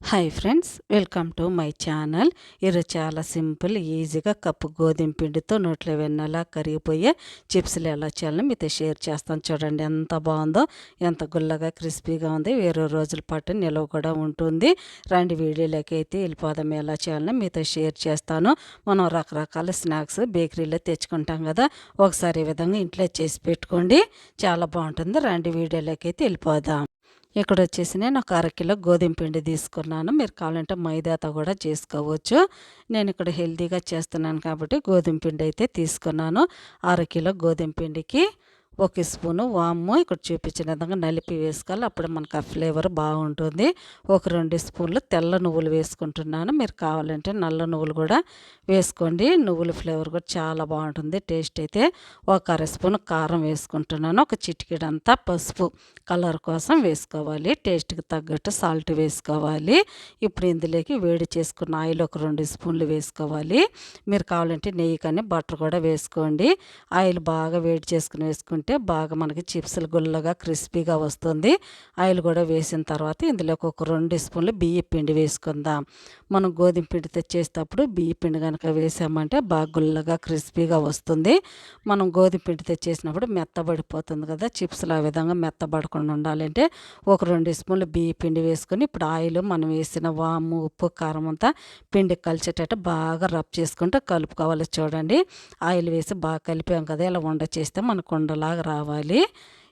Hi friends welcome to my channel ఈరోజు చాలా simple ఈజీగా కప్పు గోధుమ పిండితో నోట్లో వెన్నలా కరిగిపోయే చిప్స్లు ఎలా చేయాలని మీతో షేర్ చేస్తాను. చూడండి ఎంత బాగుందో ఎంత గుల్లగా క్రిస్పీగా ఉంది. వేరే రోజుల పాటు నిల్వ కూడా ఉంటుంది. రెండు వీడియోలోకి అయితే వెళ్ళిపోదాం. ఎలా చేయాలని మీతో షేర్ చేస్తాను. మనం రకరకాల స్నాక్స్ బేకరీలో తెచ్చుకుంటాం కదా. ఒకసారి ఈ విధంగా ఇంట్లో చేసి పెట్టుకోండి. చాలా బాగుంటుంది. రెండు వీడియోలోకి అయితే వెళ్ళిపోదాం. ఇక్కడ వచ్చేసి నేను ఒక అరకిలో గోధుమ పిండి తీసుకున్నాను. మీరు కావాలంటే మైదాతో కూడా చేసుకోవచ్చు. నేను ఇక్కడ హెల్తీగా చేస్తున్నాను కాబట్టి గోధుమ పిండి అయితే తీసుకున్నాను. అరకిలో గోధుమ పిండికి ఒక స్పూను వాము ఇక్కడ చూపించిన విధంగా నలిపి వేసుకోవాలి. అప్పుడు మనకు ఆ ఫ్లేవర్ బాగుంటుంది. ఒక రెండు స్పూన్లు తెల్ల నువ్వులు వేసుకుంటున్నాను. మీరు కావాలంటే నల్ల నువ్వులు కూడా వేసుకోండి. నువ్వుల ఫ్లేవర్ కూడా చాలా బాగుంటుంది. టేస్ట్ అయితే ఒక అర స్పూన్ కారం వేసుకుంటున్నాను. ఒక చిటికెడంతా పసుపు కలర్ కోసం వేసుకోవాలి. టేస్ట్కి తగ్గట్టు సాల్ట్ వేసుకోవాలి. ఇప్పుడు ఇందులోకి వేడి చేసుకున్న ఆయిల్ ఒక రెండు స్పూన్లు వేసుకోవాలి. మీరు కావాలంటే నెయ్యి కానీ బటర్ కూడా వేసుకోండి. ఆయిల్ బాగా వేడి చేసుకుని వేసుకుంటే వేసుకుంటే బాగా మనకి చిప్స్లు గుల్లగా క్రిస్పీగా వస్తుంది. ఆయిల్ కూడా వేసిన తర్వాత ఇందులోకి ఒక రెండు స్పూన్లు బియ్య పిండి వేసుకుందాం. మనం గోధుమ పిండి తెచ్చేసేటప్పుడు బియ్య పిండి కనుక వేసామంటే బాగా గుల్లగా క్రిస్పీగా వస్తుంది. మనం గోధుమ పిండి తెచ్చేసినప్పుడు మెత్తబడిపోతుంది కదా చిప్స్లు ఆ విధంగా మెత్తబడకుండా ఉండాలంటే ఒక రెండు స్పూన్లు బియ్య పిండి వేసుకొని ఇప్పుడు ఆయిల్ మనం వేసిన వాము ఉప్పు కారం అంతా పిండి కలిసేటట్టు బాగా రబ్ చేసుకుంటూ కలుపుకోవాలి చూడండి. ఆయిల్ వేసి బాగా కలిపాం కదా ఇలా వండ చేస్తే మనకు ఉండలాగా బాగా రావాలి.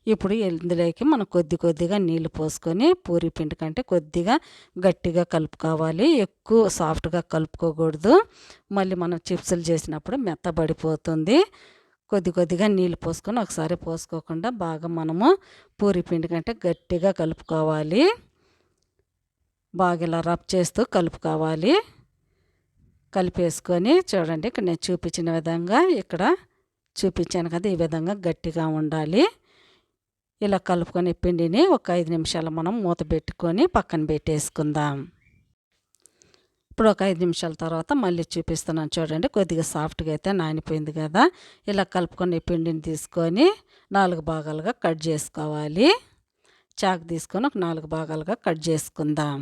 ఇప్పుడు ఇందులోకి మనం కొద్ది కొద్దిగా నీళ్ళు పోసుకొని పూరి పిండి కంటే కొద్దిగా గట్టిగా కలుపుకోవాలి. ఎక్కువ సాఫ్ట్గా కలుపుకోకూడదు. మళ్ళీ మనం చిప్సులు చేసినప్పుడు మెత్తబడిపోతుంది కొద్ది కొద్దిగా నీళ్ళు పోసుకొని ఒకసారి పోసుకోకుండా బాగా మనము పూరి పిండి కంటే గట్టిగా కలుపుకోవాలి. బాగా ఇలా రబ్ చేస్తూ కలుపుకోవాలి. కలిపేసుకొని చూడండి ఇక్కడ నేను చూపించిన విధంగా ఇక్కడ చూపించాను కదా ఈ విధంగా గట్టిగా ఉండాలి. ఇలా కలుపుకొని పిండిని ఒక ఐదు నిమిషాలు మనం మూత పెట్టుకొని పక్కన పెట్టేసుకుందాం. ఇప్పుడు ఒక ఐదు నిమిషాల తర్వాత మళ్ళీ చూపిస్తున్నాను చూడండి కొద్దిగా సాఫ్ట్గా అయితే నానిపోయింది కదా. ఇలా కలుపుకొని పిండిని తీసుకొని నాలుగు భాగాలుగా కట్ చేసుకోవాలి. చాకు తీసుకొని ఒక నాలుగు భాగాలుగా కట్ చేసుకుందాం.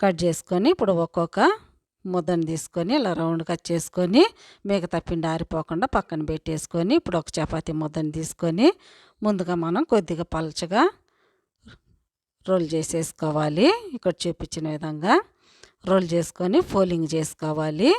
కట్ చేసుకొని ఇప్పుడు ఒక్కొక్క ముద్దను తీసుకొని ఇలా రౌండ్ కట్ చేసుకొని మిగతా పిండి ఆరిపోకుండా పక్కన పెట్టేసుకొని ఇప్పుడు ఒక చపాతీ ముద్దను తీసుకొని ముందుగా మనం కొద్దిగా పలచగా రోల్ చేసేసుకోవాలి. ఇక్కడ చూపించిన విధంగా రోల్ చేసుకొని ఫోలింగ్ చేసుకోవాలి.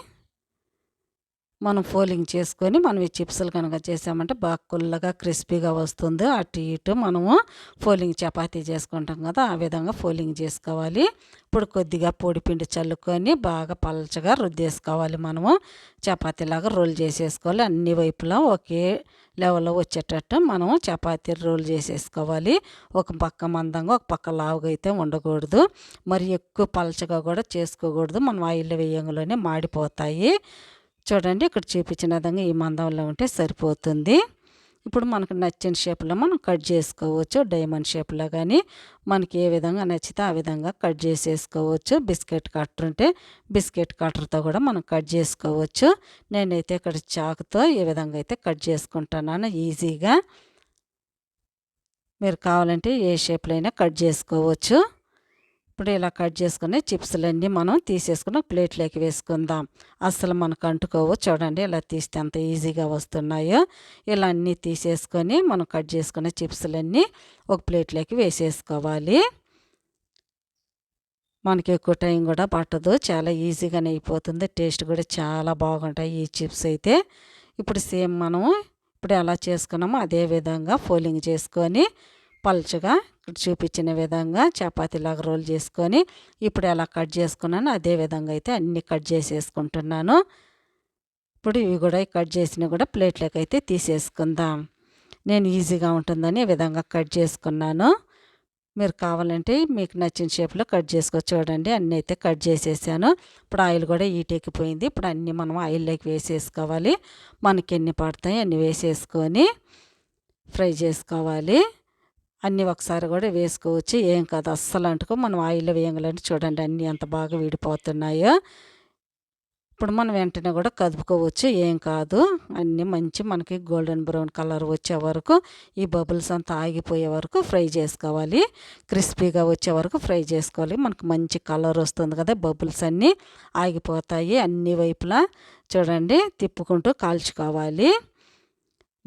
మనం ఫోలింగ్ చేసుకొని మనం ఈ చిప్స్లు కనుక చేసామంటే బాగా కుల్లగా క్రిస్పీగా వస్తుంది. అటు ఇటు మనము ఫోలింగ్ చపాతీ చేసుకుంటాం కదా ఆ విధంగా ఫోలింగ్ చేసుకోవాలి. ఇప్పుడు కొద్దిగా పొడి పిండి చల్లుకొని బాగా పలచగా రుద్దేసుకోవాలి మనము. చపాతీలాగా రోల్ చేసేసుకోవాలి. అన్ని వైపులా ఒకే లెవెల్లో వచ్చేటట్టు మనము చపాతీ రోల్ చేసేసుకోవాలి. ఒక పక్క మందంగా ఒక పక్క లావుగా అయితే ఉండకూడదు. మరి ఎక్కువ పలచగా కూడా చేసుకోకూడదు. మనం ఆయిల్ వేయంలోనే మాడిపోతాయి. చూడండి ఇక్కడ చూపించిన విధంగా ఈ మందంలో ఉంటే సరిపోతుంది. ఇప్పుడు మనకు నచ్చిన షేప్లో మనం కట్ చేసుకోవచ్చు. డైమండ్ షేప్లో కానీ మనకి ఏ విధంగా నచ్చితే ఆ విధంగా కట్ చేసేసుకోవచ్చు. బిస్కెట్ కట్టర్ ఉంటే బిస్కెట్ కట్టర్తో కూడా మనం కట్ చేసుకోవచ్చు. నేనైతే ఇక్కడ చాకుతో ఏ విధంగా అయితే కట్ చేసుకుంటున్నాను ఈజీగా. మీరు కావాలంటే ఏ షేప్లో అయినా కట్ చేసుకోవచ్చు. ఇప్పుడు ఇలా కట్ చేసుకుని చిప్స్లన్నీ మనం తీసేసుకుని ప్లేట్లోకి వేసుకుందాం. అసలు మనకు అంటుకోవు చూడండి ఇలా తీస్తే ఎంత ఈజీగా వస్తున్నాయో. ఇలా అన్నీ తీసేసుకొని మనం కట్ చేసుకునే చిప్స్లన్నీ ఒక ప్లేట్లోకి వేసేసుకోవాలి. మనకి ఎక్కువ టైం కూడా పట్టదు చాలా ఈజీగానే అయిపోతుంది టేస్ట్ కూడా చాలా బాగుంటాయి ఈ చిప్స్ అయితే. ఇప్పుడు సేమ్ మనము ఇప్పుడు ఎలా చేసుకున్నామో అదే విధంగా ఫోలింగ్ చేసుకొని పలుచగా ఇక్కడ చూపించిన విధంగా చపాతీలాగా రోల్ చేసుకొని ఇప్పుడు ఎలా కట్ చేసుకున్నాను అదే విధంగా అయితే అన్నీ కట్ చేసేసుకుంటున్నాను. ఇప్పుడు ఇవి కూడా కట్ చేసినవి కూడా ప్లేట్లోకి అయితే తీసేసుకుందాం. నేను ఈజీగా ఉంటుందని ఈ విధంగా కట్ చేసుకున్నాను. మీరు కావాలంటే మీకు నచ్చిన షేప్లో కట్ చేసుకోవచ్చు చూడండి అన్నీ అయితే కట్ చేసేసాను. ఇప్పుడు ఆయిల్ కూడా ఈటెక్కిపోయింది ఇప్పుడు అన్నీ మనం ఆయిల్లోకి వేసేసుకోవాలి. మనకి ఎన్ని పడతాయి అన్నీ వేసేసుకొని ఫ్రై చేసుకోవాలి. అన్నీ ఒకసారి కూడా వేసుకోవచ్చు. ఏం కాదు అస్సలు అంటుకో. మనం ఆయిల్లో వేయగలంటే చూడండి అన్నీ ఎంత బాగా విడిపోతున్నాయో. ఇప్పుడు మనం వెంటనే కూడా కదుపుకోవచ్చు. ఏం కాదు అన్నీ మంచి మనకి గోల్డెన్ బ్రౌన్ కలర్ వచ్చే వరకు ఈ బబుల్స్ అంతా ఆగిపోయే వరకు ఫ్రై చేసుకోవాలి. క్రిస్పీగా వచ్చే వరకు ఫ్రై చేసుకోవాలి. మనకు మంచి కలర్ వస్తుంది కదా బబుల్స్ అన్నీ ఆగిపోతాయి అన్ని వైపులా. చూడండి తిప్పుకుంటూ కాల్చుకోవాలి.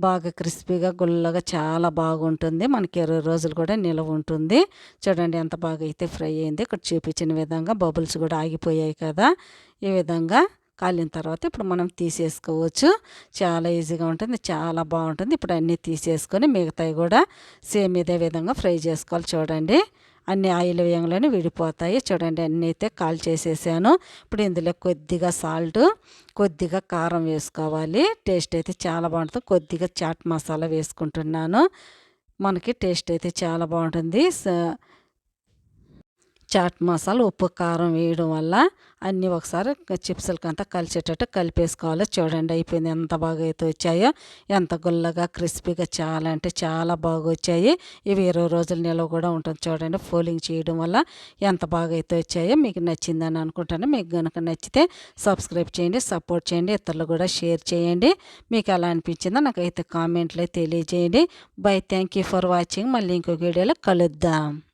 బాగా క్రిస్పీగా గుల్లగా చాలా బాగుంటుంది. మనకి ఇరవై రోజులు కూడా నిలవ ఉంటుంది. చూడండి ఎంత బాగా అయితే ఫ్రై అయింది. ఇక్కడ చూపించిన విధంగా బబుల్స్ కూడా ఆగిపోయాయి కదా. ఈ విధంగా కాలిన తర్వాత ఇప్పుడు మనం తీసేసుకోవచ్చు. చాలా ఈజీగా ఉంటుంది. చాలా బాగుంటుంది. ఇప్పుడు అన్నీ తీసేసుకొని మిగతాయి కూడా సేమ్ ఇదే విధంగా ఫ్రై చేసుకోవాలి. చూడండి. అన్ని ఆయిల్ వేయంలోనే విడిపోతాయి. చూడండి అన్నీ అయితే కాల్ చేసేసాను. ఇప్పుడు ఇందులో కొద్దిగా సాల్ట్ కొద్దిగా కారం వేసుకోవాలి. టేస్ట్ అయితే చాలా బాగుంటుంది. కొద్దిగా చాట్ మసాలా వేసుకుంటున్నాను. మనకి టేస్ట్ అయితే చాలా బాగుంటుంది. చాట్ మసాలా ఉప్పు కారం వేయడం వల్ల అన్నీ ఒకసారి చిప్స్లకంతా కలిసేటట్టు కలిపేసుకోవాలి. చూడండి అయిపోయింది ఎంత బాగా అయితే వచ్చాయో ఎంత గుల్లగా క్రిస్పీగా చాలా అంటే చాలా బాగా వచ్చాయి ఇవి ఇరవై రోజుల నిల్వ కూడా ఉంటుంది చూడండి. ఫోలింగ్ చేయడం వల్ల ఎంత బాగా అయితే వచ్చాయో మీకు నచ్చిందని అనుకుంటాను. మీకు కనుక నచ్చితే సబ్స్క్రైబ్ చేయండి సపోర్ట్ చేయండి ఇతరులు కూడా షేర్ చేయండి. మీకు ఎలా అనిపించిందో నాకైతే కామెంట్లో తెలియజేయండి. Bye thank you for watching. మళ్ళీ ఇంకొక వీడియోలో కలుద్దాం.